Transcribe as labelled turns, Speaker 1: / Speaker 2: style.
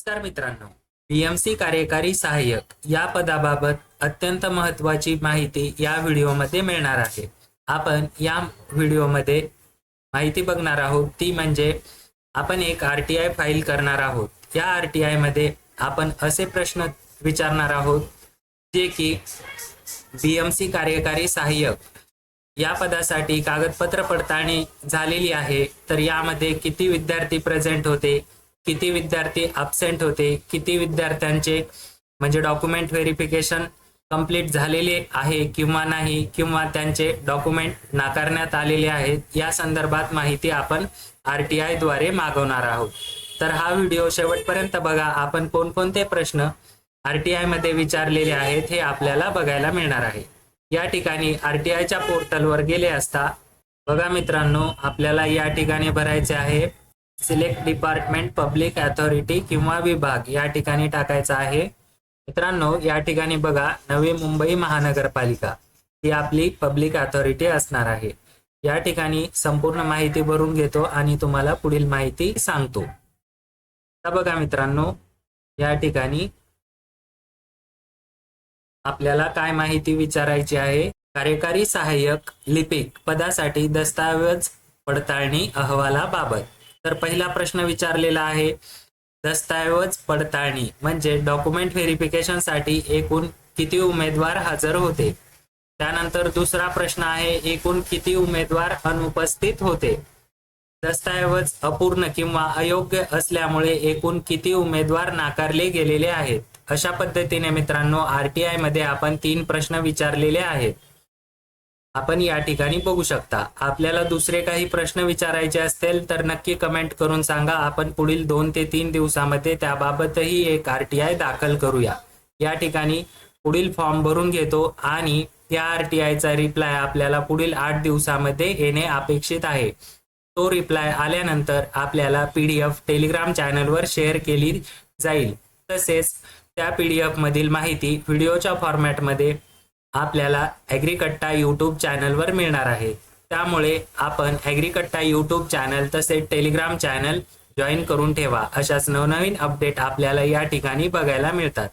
Speaker 1: नमस्कार मित्रांनो. बीएमसी कार्यकारी सहाय्यक या पदाबाबत अत्यंत महत्वाची माहिती या व्हिडिओमध्ये मिळणार आहे. आपण या व्हिडिओमध्ये माहिती बघणार आहोत ती म्हणजे आपण एक आर टी आय फाईल करणार आहोत. या आर टी आयमध्ये आपण असे प्रश्न विचारणार आहोत जे की बीएमसी कार्यकारी सहाय्यक या पदासाठी कागदपत्र पडताळणी झालेली आहे तर यामध्ये किती विद्यार्थी प्रेझेंट होते किती विद्यार्थी अब्सेंट होते किती विद्यार्थ्यांचे म्हणजे डॉक्युमेंट व्हेरिफिकेशन कंप्लीट झालेले आहे किंवा नाही किंवा त्यांचे डॉक्युमेंट नाकारण्यात आलेले आहेत या संदर्भात माहिती आपण आर टी आयद्वारे मागवणार आहोत. तर हा व्हिडिओ शेवटपर्यंत बघा आपण कोणकोणते प्रश्न आर टी आयमध्ये विचारलेले आहेत हे आपल्याला बघायला मिळणार आहे. या ठिकाणी आर टी आयच्या पोर्टलवर गेले असता बघा मित्रांनो आपल्याला या ठिकाणी भरायचे आहे सिलेक्ट डिपार्टमेंट पब्लिक अथॉरिटी किंवा विभाग या ठिकाणी टाकायचा आहे. मित्रांनो या ठिकाणी बघा नवी मुंबई महानगरपालिका ही आपली पब्लिक अथॉरिटी असणार आहे. या ठिकाणी संपूर्ण माहिती भरून घेतो आणि तुम्हाला पुढील माहिती सांगतो. आता बघा मित्रांनो या ठिकाणी आपल्याला काय माहिती विचारायची आहे? कार्यकारी सहाय्यक लिपिक पदासाठी दस्तावेज पडताळणी अहवालाबाबत. तर पहिला प्रश्न विचारलेला आहे दस्तऐवज पडताळणी म्हणजे डॉक्युमेंट व्हेरिफिकेशनसाठी एकूण किती उमेदवार हजर होते? त्यानंतर दुसरा प्रश्न आहे एकूण किती उमेदवार अनुपस्थित होते? दस्तऐवज अपूर्ण किंवा अयोग्य असल्यामुळे एकूण किती उमेदवार नाकारले गेलेले आहेत? अशा पद्धतीने मित्रांनो आरटीआयमध्ये आपण तीन प्रश्न विचारलेले आहेत. आपण या ठिकाणी बघू शकता. आपल्याला दुसरे काही प्रश्न विचारायचे असतील तर नक्की कमेंट करून सांगा. आपण पुढील दोन ते तीन दिवसामध्ये त्याबाबतही एक आरटीआय दाखल करूया. या ठिकाणी पुढील फॉर्म भरून घेतो आणि या आरटीआयचा रिप्लाय आपल्याला पुढील आठ दिवसामध्ये येणे अपेक्षित आहे. तो रिप्लाय आल्यानंतर आपल्याला पीडीएफ टेलिग्राम चॅनलवर शेअर केली जाईल. तसेच त्या पीडीएफ मधील माहिती व्हिडिओच्या फॉर्मॅटमध्ये आपल्याला ॲग्रीकट्टा यूट्यूब चॅनलवर मिळणार आहे. त्यामुळे आपण ॲग्रीकट्टा यूट्यूब चॅनल तसेच टेलिग्राम चॅनल जॉईन करून ठेवा. अशाच नवनवीन अपडेट आपल्याला या ठिकाणी बघायला मिळतात.